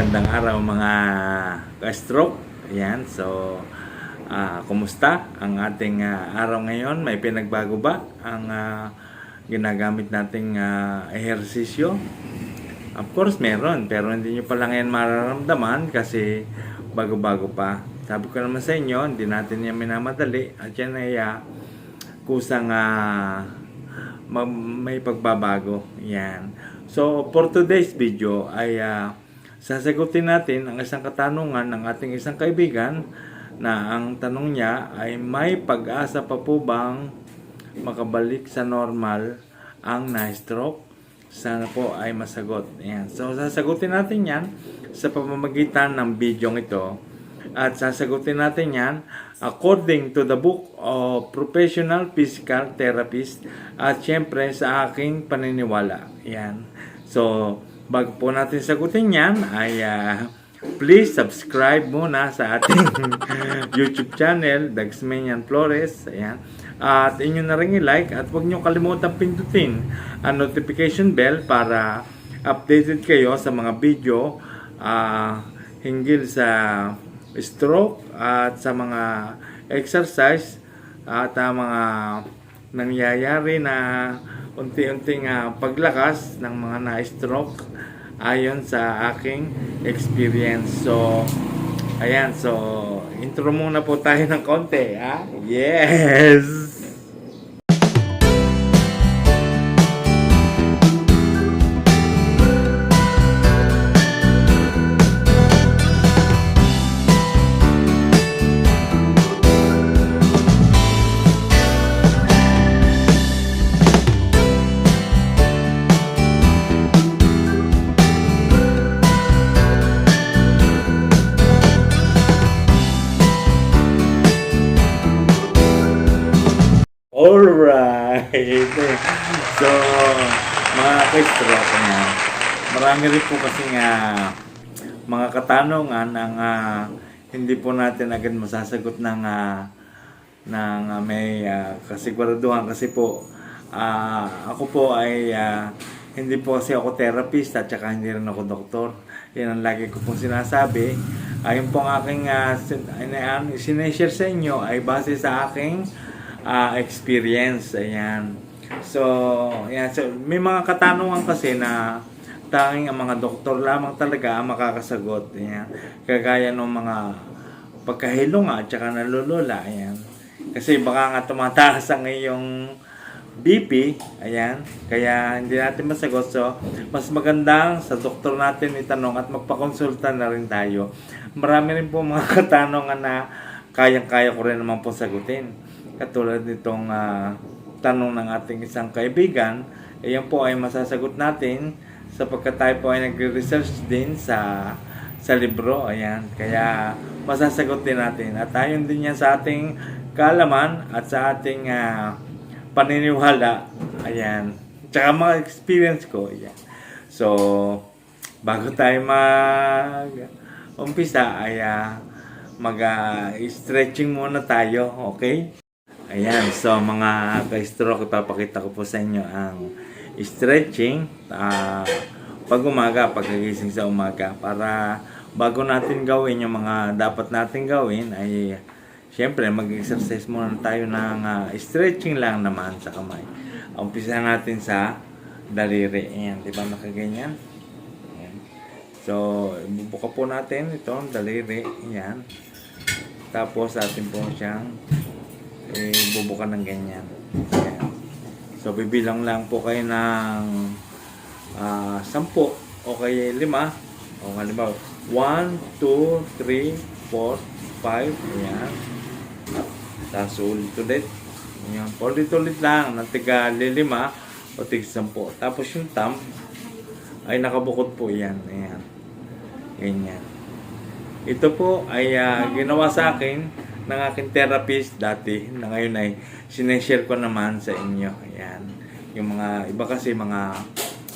magandang araw mga ka-stroke. Ayan, so ah, kumusta ang ating ah, araw ngayon? May pinagbago ba ang ah, ginagamit nating ah, ehersisyo? Of course, meron. Pero hindi nyo pa lang yan mararamdaman kasi bago-bago pa. Sabi ko naman sa inyo, hindi natin yan minamadali. At yan ay ah, kusang ma- may pagbabago. Yan. So, for today's video ay ah, sasagutin natin ang isang katanungan ng ating isang kaibigan na ang tanong niya ay may pag-asa pa po bang makabalik sa normal ang na-stroke? Sana po ay masagot. Ayan. So, sasagutin natin yan sa pamamagitan ng video ito. At sasagutin natin yan according to the book of Professional Physical Therapist at syempre sa aking paniniwala. Yan. So, bago po natin sagutin yan ay ah, please subscribe muna sa ating YouTube channel, Dagsmanian Flores. Ayan. At inyo na rin i-like at huwag nyo kalimutan pindutin ang notification bell para updated kayo sa mga video ah, hinggil sa stroke at sa mga exercise at ah, mga nangyayari na unti-unting ah, paglakas ng mga na-stroke ayon sa aking experience. So, ayan. So, intro muna po tayo ng konti. Ha? Yes! Alright. So, mga ka-stroke na, marami rin po kasi nga mga katanungan ang ah, hindi po natin agad masasagot ng ah, ng ah, may ah, kasiguraduhan kasi po ah, ako po ay ah, hindi po kasi ako therapist at saka hindi rin ako doktor. Yan ang lagi ko pong sinasabi. Ayun po ang aking uh, sineshare sa inyo ay base sa aking ah, experience. Ayan. So, yan. So, may mga katanungan kasi na tanging ang mga doktor lamang talaga ang makakasagot. Ayan. Kagaya ng mga pagkahilo nga at saka nalulula. Ayan. Kasi baka nga tumataas ang iyong BP, ayan, kaya hindi natin masagot. So, mas magandang sa doktor natin itanong at magpakonsulta na rin tayo. Marami rin po mga katanungan na kayang-kaya ko rin naman po sagutin. Katulad nitong ah, tanong ng ating isang kaibigan, ayan po ay masasagot natin sapagkat tayo po ay nagre-research din sa sa libro, ayan. Kaya masasagot din natin. At ayon din yan sa ating kaalaman at sa ating ah, paniniwala. Ayan. Tsaka mga experience ko. Ayan. So, bago tayo mag umpisa ay mag ah, stretching muna tayo. Okay? Ayan. So, mga ka-stroke, ipapakita ko po sa inyo ang stretching ah, pag umaga, pagkagising sa umaga para bago natin gawin yung mga dapat natin gawin ay Siyempre, mag-exercise muna tayo ng ah, stretching lang naman sa kamay. Umpisa natin sa daliri. Ayan, di ba nakaganyan? Ayan. So, bubuka po natin ito, daliri. Ayan. Tapos, atin po siyang eh, bubuka ng ganyan. Ayan. So, bibilang lang po kayo ng ah, sampo o kaya lima. O halimbawa, 1, 2, 3, 4, 5. Ayan. Tapos ulit-ulit. Ayan. Ulit-ulit lang. Ng tiga lilima o tiga sampo. Tapos yung thumb ay nakabukod po yan. Ayan. Ganyan. Ito po ay ah, ginawa sa akin ng aking therapist dati na ngayon ay sineshare ko naman sa inyo. Ayan. Yung mga iba kasi mga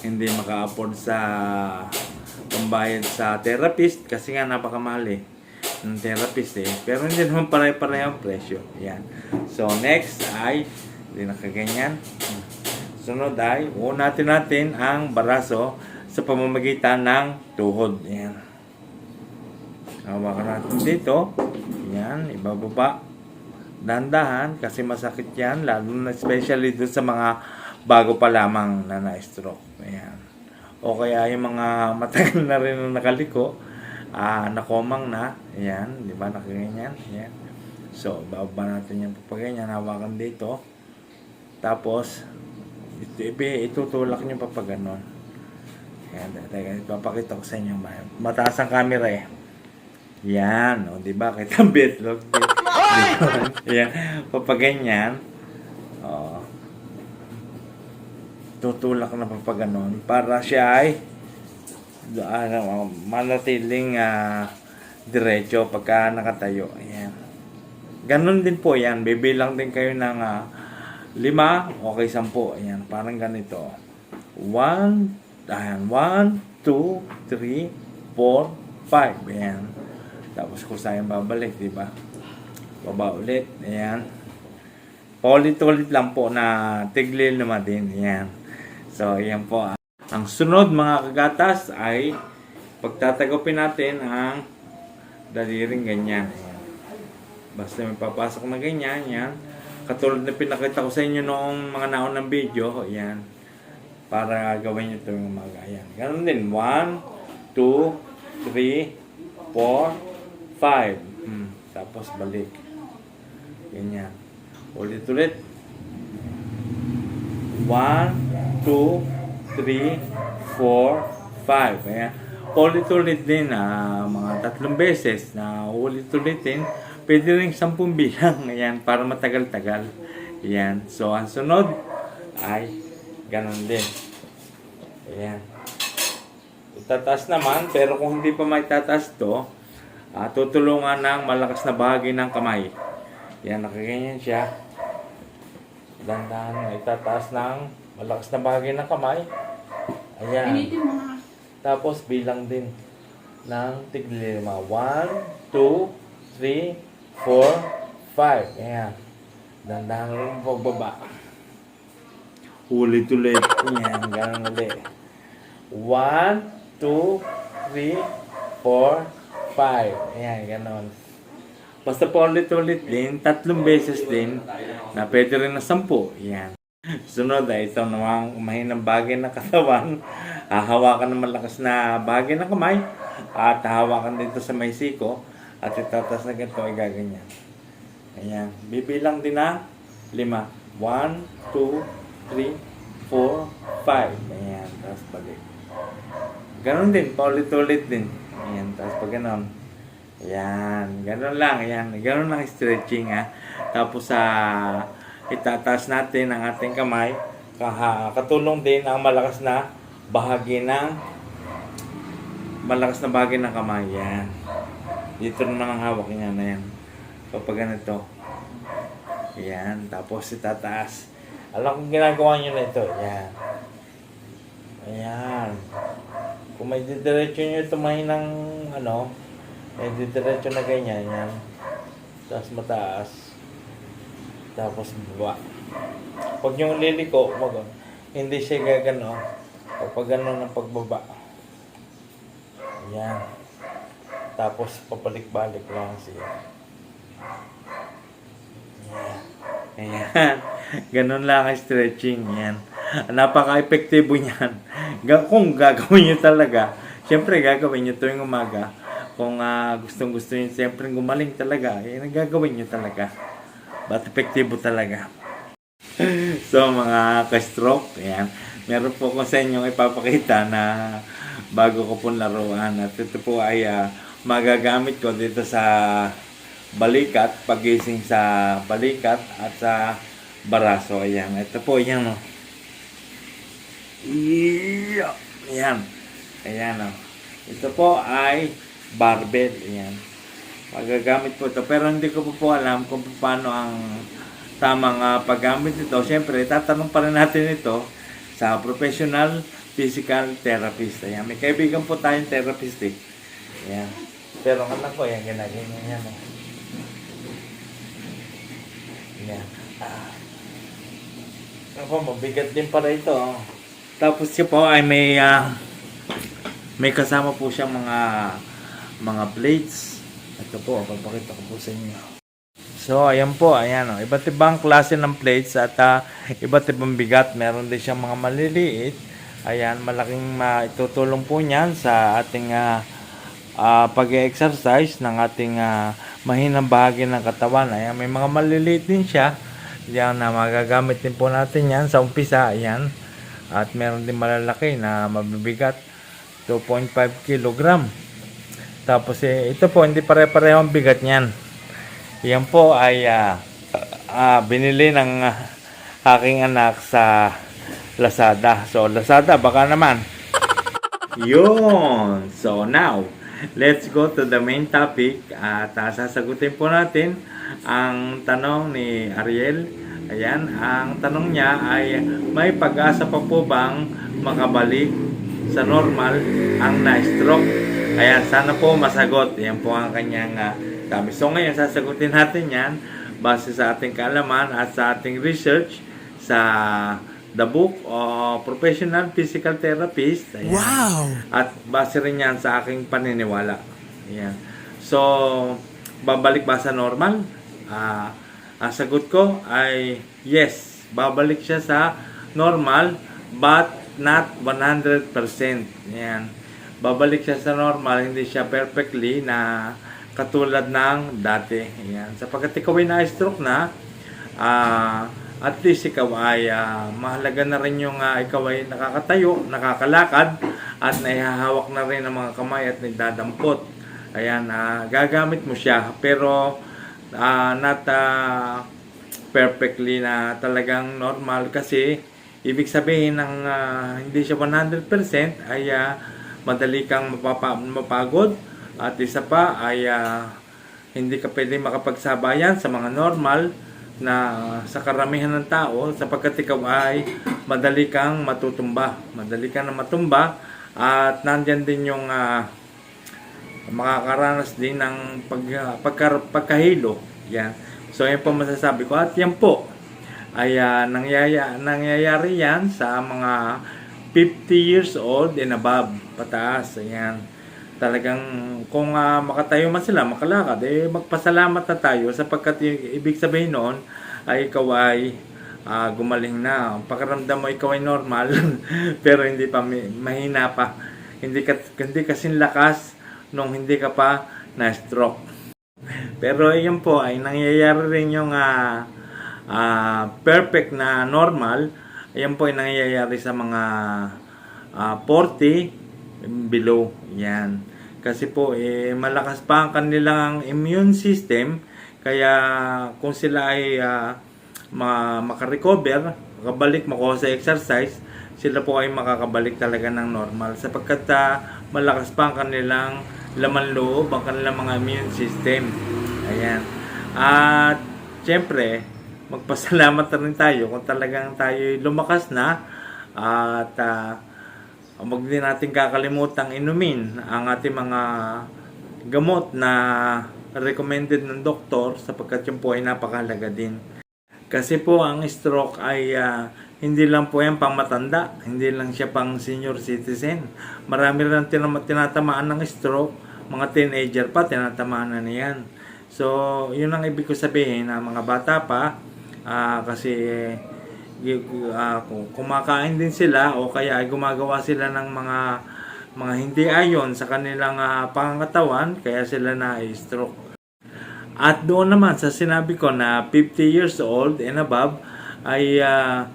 hindi maka-afford sa pambayad sa therapist kasi nga napakamahal eh ng therapist eh. Pero hindi naman pare-pareho ang presyo. Yan. So, next ay, hindi nakaganyan. Sunod ay, unatin natin ang baraso sa pamamagitan ng tuhod. Yan. Hawakan natin dito. Yan, ibababa. Dandahan kasi masakit yan, lalo na especially doon sa mga bago pa lamang na na-stroke. Ayan. O kaya yung mga matagal na rin na nakaliko, ah, nakomang na. Ayan, di ba, nakaganyan. Ayan. So, bababa natin yung papaganyan, hawakan dito. Tapos, ito, itutulak nyo pa pa ganon. Ayan, teka, ipapakita ko sa inyo. ma- Mataas ang camera eh. Yan, o, di ba? Kita ang bitlog. Yan, papaganyan. O, tutulak na pa. Para siya ay ano, manatiling ah, diretso pagka nakatayo. Ayan. Ganon din po yan. Bibilang din kayo ng ah, lima, okay, sampu. Ayan, parang ganito. One, ayan, one, two, three, four, five. Ayan. Tapos kung saan babalik, di ba? Baba ulit. Ayan. Paulit-ulit lang po na tiglil naman din. Ayan. So, ayan po. Ang sunod mga kagatas ay pagtatagupin natin ang daliring ganyan. Ayan. Basta may papasok na ganyan, yan. Katulad na pinakita ko sa inyo noong mga naunang video, yan. Para gawin nyo ito yung umaga. Ayan. Ganun din. 1, 2, 3, 4, 5. Hmm. Tapos balik. Ganyan. Ulit-ulit. 1, 2, 3, 4, 5. Ayan. Ulit-ulit din ah, mga tatlong beses na ulit-ulitin. Pwede rin sampung bilang. Ayan, para matagal-tagal. Ayan. So, ang sunod ay ganun din. Ayan. Itataas naman, pero kung hindi pa may tataas to, ah, tutulungan ng malakas na bahagi ng kamay. Yan, nakaganyan siya. Dandahan mo, itataas ng malakas na bahagi ng kamay. Ayan. Mo. Tapos bilang din ng tiglima. 1, 2, 3, 4, 5. Ayan. Dandahan rin pagbaba. Ulit-ulit. Ayan, ganun ulit. 1, 2, 3, 4, 5. Ayan, ganun. Basta po ulit-ulit din, tatlong beses din, na pwede rin na sampu. Ayan. Sunod ay ito namang mahinang bagay ng katawan. Hahawakan ng malakas na bagay ng kamay. At hahawakan dito sa may siko. At itatas na ganito ay gaganyan. Ayan. Bibilang din na lima. One, two, three, four, five. Ayan. Tapos balik. Ganon din. Paulit-ulit din. Ayan. Tapos pag ganon. Ayan. Ganon lang. Ayan. Ganon lang stretching ha. Tapos sa itataas natin ang ating kamay. Kaha, katulong din ang malakas na bahagi ng malakas na bahagi ng kamay. Yan. Dito naman hawak niya na yan. Kapag ganito. Yan. Tapos itataas. Alam kong ginagawa nyo na ito. Yan. Ayan. Kung may didiretso nyo tumahin ng ano, may didiretso na ganyan. Yan. Tapos mataas. Tapos baba. Pag yung liliko, wag hindi siya gagano. Kapag gano'n ang pagbaba. Ayan. Tapos papalik-balik lang siya. Ayan. Ganon lang ang stretching. Yan. Napaka-epektibo niyan. Kung gagawin nyo talaga, syempre gagawin nyo tuwing umaga. Kung ah, gustong gusto nyo syempre gumaling talaga, eh, gagawin nyo talaga. But epektibo talaga. so mga ka-stroke, ayan. Meron po ko sa inyong ipapakita na bago ko po laruan. At ito po ay ah, magagamit ko dito sa balikat, pagising sa balikat at sa baraso. Ayan. Ito po, yan o. Iya. Ayan. Ayan o. Ito po ay barbell. Ayan. Magagamit po ito. Pero hindi ko po po alam kung paano ang tamang ah, paggamit nito. Siyempre, tatanong pa rin natin ito sa professional physical therapist. Ayan. May kaibigan po tayong therapist eh. Ayan. Pero ang anak ko, yan, ginaganyan yan. Oh. Ayan. Ah. Ako, mabigat din para ito. Oh. Tapos siya po ay may ah, may kasama po siyang mga mga plates Ito po, papakita ko po sa inyo. So, ayan po, ayan o. Iba't ibang klase ng plates at ah, iba't ibang bigat. Meron din siyang mga maliliit. Ayan, malaking maitutulong po niyan sa ating ah, ah, pag-exercise ng ating ah, mahinang bahagi ng katawan. Ayan, may mga maliliit din siya. Yan na magagamit din po natin yan sa umpisa. Ayan. At meron din malalaki na mabibigat. 2.5 kilogram. Tapos eh, ito po, hindi pare-pareho ang bigat niyan. Yan po ay ah, ah, binili ng ah, aking anak sa Lazada. So, Lazada, baka naman. Yun! So, now, let's go to the main topic at ah, sasagutin po natin ang tanong ni Ariel. Ayan, ang tanong niya ay may pag-asa pa po bang makabalik sa normal ang na-stroke? Ayan, sana po masagot. Yan po ang kanyang uh. So ngayon, sasagutin natin yan base sa ating kaalaman at sa ating research sa the book of Professional Physical Therapist. Ayan. Wow! At base rin yan sa aking paniniwala. Ayan. So, babalik ba sa normal? Ah, ang sagot ko ay yes. Babalik siya sa normal but not 100%. Ayan. Babalik siya sa normal, hindi siya perfectly na katulad ng dati. Ayan. Sapagkat ikaw ay na-stroke na, ah, at least ikaw ay ah, mahalaga na rin yung ah, ikaw ay nakakatayo, nakakalakad, at naihahawak na rin ang mga kamay at nagdadampot. Ayan, ah, gagamit mo siya. Pero, ah, not ah, perfectly na talagang normal kasi ibig sabihin ng ah, hindi siya 100% ay ah, madali kang mapapa, mapagod. At isa pa ay ah, hindi ka pwede makapagsabayan sa mga normal na sa karamihan ng tao sapagkat ikaw ay madali kang matutumba. Madali kang matumba at nandyan din yung ah, makakaranas din ng pag, pagka, pagkahilo. Yan. So, yan po masasabi ko. At yan po, ay ah, nangyaya, nangyayari yan sa mga 50 years old and above, pataas. Ayan. Talagang kung ah, makatayo man sila, makalakad, eh magpasalamat na tayo sapagkat ibig sabihin noon ay ikaw ay ah, gumaling na. Ang Pakiramdam mo ikaw ay normal pero hindi pa mahina pa. Hindi ka hindi kasing lakas nung hindi ka pa na-stroke. Pero yun po ay nangyayari rin yung ah, ah, perfect na normal. Ayan po ay nangyayari sa mga ah, 40 below. Yan. Kasi po eh, malakas pa ang kanilang immune system kaya kung sila ay ah, ma makarecover, makabalik, makuha sa exercise, sila po ay makakabalik talaga ng normal sapagkat ah, malakas pa ang kanilang laman loob, ang kanilang mga immune system. Ayan. At syempre, magpasalamat na rin tayo kung talagang tayo lumakas na at ah, Huwag din natin kakalimutang inumin ang ating mga gamot na recommended ng doktor sapagkat yun po ay napakahalaga din. Kasi po ang stroke ay ah, hindi lang po yan pang matanda, hindi lang siya pang senior citizen. Marami rin tinatamaan ng stroke, mga teenager pa tinatamaan na niyan. So, yun ang ibig ko sabihin na mga bata pa ah, kasi kung kumakain din sila o kaya ay gumagawa sila ng mga mga hindi ayon sa kanilang ah, pangangatawan kaya sila na stroke. At doon naman sa sinabi ko na 50 years old and above ay ah,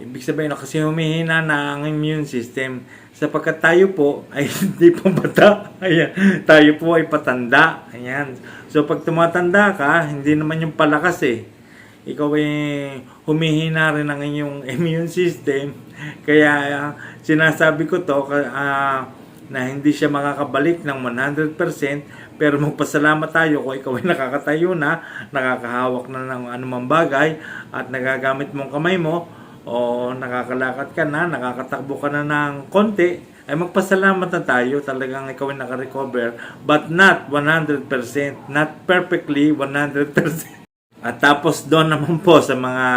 ibig sabihin na kasi humihina na ang immune system sapagkat tayo po ay hindi pa bata. Ayan, tayo po ay patanda. Ayan. So pag tumatanda ka, hindi naman yung palakas eh ikaw ay humihina rin ang inyong immune system. Kaya ah, sinasabi ko to ah, na hindi siya makakabalik ng 100% pero magpasalamat tayo kung ikaw ay nakakatayo na, nakakahawak na ng anumang bagay at nagagamit mong kamay mo o nakakalakad ka na, nakakatakbo ka na ng konti, ay magpasalamat na tayo talagang ikaw ay nakarecover but not 100%, not perfectly 100%. At tapos doon naman po sa mga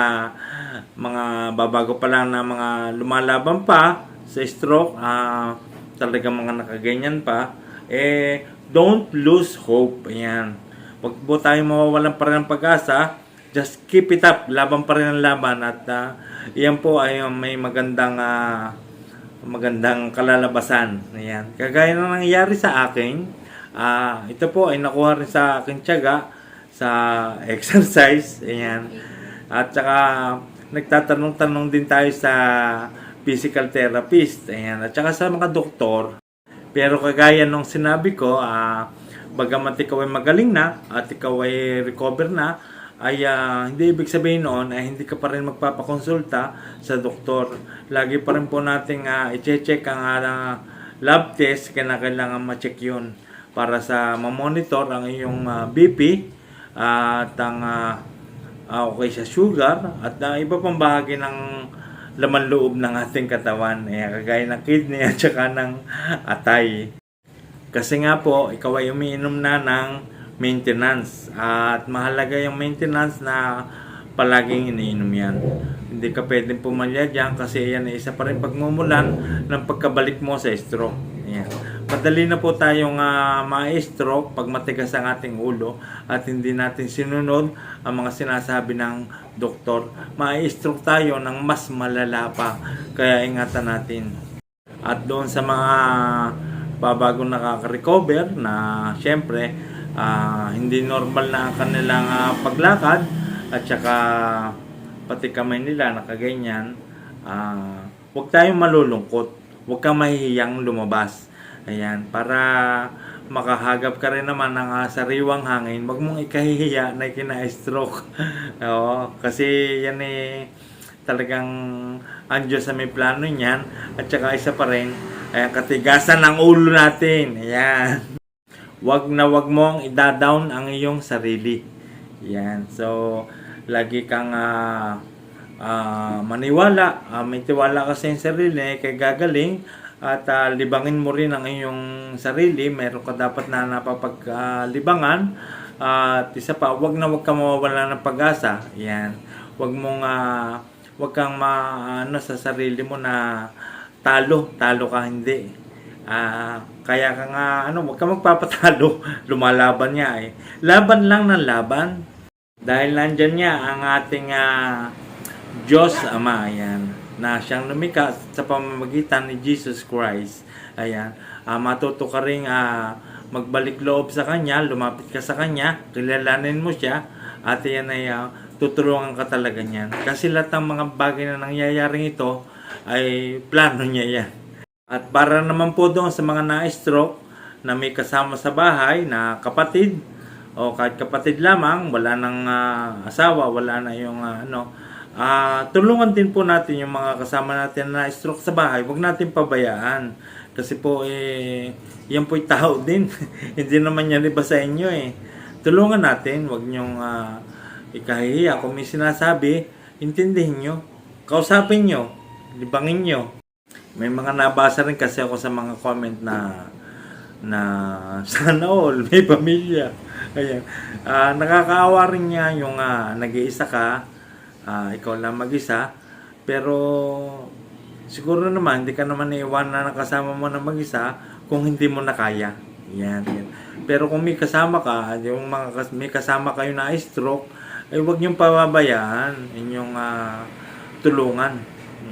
mga babago pa lang na mga lumalaban pa sa stroke, ah talagang mga nakaganyan pa, eh don't lose hope. Ayan. Huwag po tayo mawawalan pa ng pag-asa. Just keep it up. Laban pa rin ang laban. At ah, iyan po ay may magandang ah, magandang kalalabasan. Ayan. Kagaya ng nangyari sa akin, ah, ito po ay nakuha rin sa akin tiyaga sa exercise. Ayan. At saka nagtatanong-tanong din tayo sa physical therapist. Ayan. At saka sa mga doktor. Pero kagaya nung sinabi ko, ah, bagamat ikaw ay magaling na at ikaw ay recover na, ay ah, hindi ibig sabihin noon ay hindi ka pa rin magpapakonsulta sa doktor. Lagi pa rin po nating ah, i-check ang ah, lab test, kaya kailangan ma-check yun para sa ma-monitor ang iyong ah, BP at ang ah, ah, okay sa sugar at ah, iba pang bahagi ng laman loob ng ating katawan. Eh, kagaya ng kidney at saka ng atay. Kasi nga po, ikaw ay umiinom na ng maintenance. At mahalaga yung maintenance na palaging iniinom yan. Hindi ka pwedeng pumalya dyan kasi yan ay isa pa rin pagmumulan ng pagkabalik mo sa stroke. Ayan. Madali na po tayong uh, ma-stroke pag matigas ang ating ulo at hindi natin sinunod ang mga sinasabi ng doktor. Ma-stroke tayo ng mas malala pa. Kaya ingatan natin. At doon sa mga babagong nakaka-recover na syempre ah, hindi normal na ang kanilang ah, paglakad at saka pati kamay nila nakaganyan. Ah, huwag tayong malulungkot. Huwag kang mahihiyang lumabas. Ayan para makahagap ka rin naman ng ah, sariwang hangin wag mong ikahihiya na kina-stroke. Oo, kasi yan eh talagang ang Diyos sa may plano niyan at saka isa pa rin ay katigasan ng ulo natin. Ayan wag na wag mong ida-down ang iyong sarili. Yan. So lagi kang ah, ah, maniwala. Ah, may tiwala ka sa iyong sarili kay gagaling. At ah, libangin mo rin ang iyong sarili. Meron ka dapat na napapaglibangan. At isa pa wag na wag ka mawawala ng pag-asa. Yan. Wag mong ah, wag kang ma ano sa sarili mo na talo. Talo ka hindi. Ah, kaya ka nga ano, wag ka magpapatalo. Lumalaban niya eh. Laban lang ng laban. Dahil nandyan niya ang ating ah, Diyos Ama, ayan, na siyang lumika sa pamamagitan ni Jesus Christ. Ayan, ah, matuto ka rin ah, magbalik loob sa Kanya, lumapit ka sa Kanya, kilalanin mo siya, at yan ay ah, tutulungan ka talaga niyan. Kasi lahat ng mga bagay na nangyayaring ito ay plano niya yan. At para naman po doon sa mga na-stroke na may kasama sa bahay na kapatid o kahit kapatid lamang, wala nang ah, asawa, wala na yung ah, ano, ah, tulungan din po natin yung mga kasama natin na stroke sa bahay. Huwag natin pabayaan. Kasi po eh yan po'y tao din. Hindi naman yan iba sa inyo eh. Tulungan natin, huwag niyong ah, ikahihiya. Kung may sinasabi, intindihin nyo. Kausapin nyo. Libangin nyo. May mga nabasa rin kasi ako sa mga comment na na sana all may pamilya. Ayan. Ah, nakakaawa rin niya yung ah, nag-iisa ka, ah, ikaw lang mag-isa, pero siguro naman hindi ka naman iiwan na nakasama mo na mag-isa kung hindi mo na kaya. Yan, yan. Pero kung may kasama ka, yung mga may kasama kayo na stroke, ay huwag niyong pababayaan inyong ah, tulungan.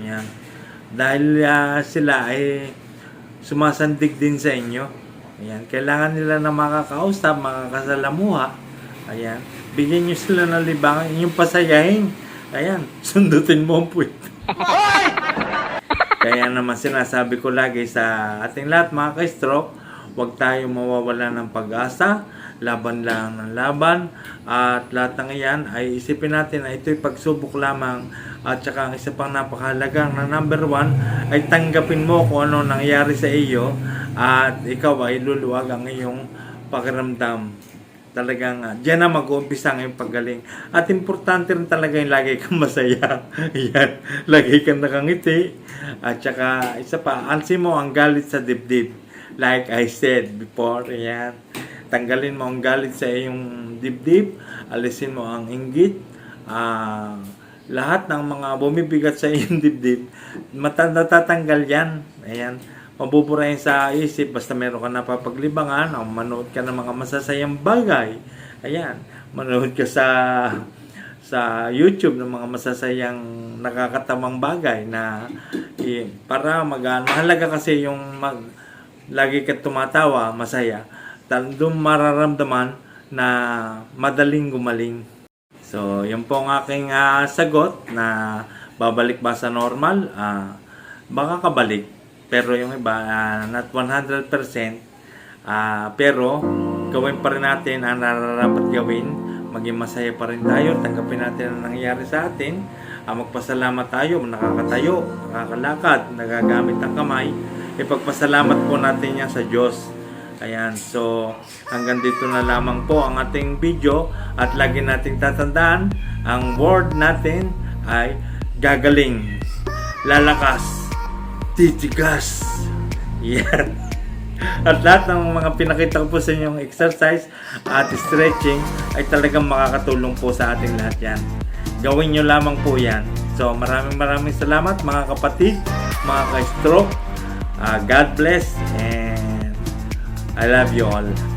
Yan. Dahil ah, sila ay sumasandig din sa inyo. Ayan. Kailangan nila na makakausap, makakasalamuha. Ayan. Bigyan nyo sila ng libangan, inyong pasayahin. Ayan. Sundutin mo ang puwit. Kaya naman sinasabi ko lagi sa ating lahat mga ka-stroke, huwag tayong mawawala ng pag-asa, laban lang ng laban, at lahat ng iyan ay isipin natin na ito'y pagsubok lamang at saka ang isa pang napakahalaga na number one ay tanggapin mo kung ano nangyari sa iyo at ikaw ay luluwag ang iyong pakiramdam talagang uh, diyan na mag-uumpisa ang paggaling. At importante rin talaga yung lagi kang masaya. Yan. Lagi kang nakangiti. At saka, isa pa, ansi mo ang galit sa dibdib. Like I said before, yan. Tanggalin mo ang galit sa iyong dibdib. Alisin mo ang inggit. Ah... lahat ng mga bumibigat sa iyong dibdib, mata- natatanggal yan. Ayan. mabuburahin sa isip basta meron ka napapaglibangan o manood ka ng mga masasayang bagay. Ayan, manood ka sa sa YouTube ng mga masasayang nakakatamang bagay na eh, para mag mahalaga kasi yung mag lagi ka tumatawa, masaya. Doon mararamdaman na madaling gumaling. So, yun po ang aking ah, sagot na babalik ba sa normal? Ah, baka kabalik. Pero yung iba, ah, not 100%. Ah, pero, gawin pa rin natin ang nararapat gawin. Maging masaya pa rin tayo. Tanggapin natin ang nangyayari sa atin. Ah, magpasalamat tayo. Nakakatayo, nakakalakad, nagagamit ang kamay. Ipagpasalamat po natin yan sa Diyos. Ayan, so hanggang dito na lamang po ang ating video at lagi nating tatandaan ang word natin ay gagaling, lalakas, titigas. Yan. At lahat ng mga pinakita ko po sa inyong exercise at stretching ay talagang makakatulong po sa ating lahat yan. Gawin nyo lamang po yan. So maraming maraming salamat mga kapatid, mga ka-stroke. Ah, God bless and I love you all.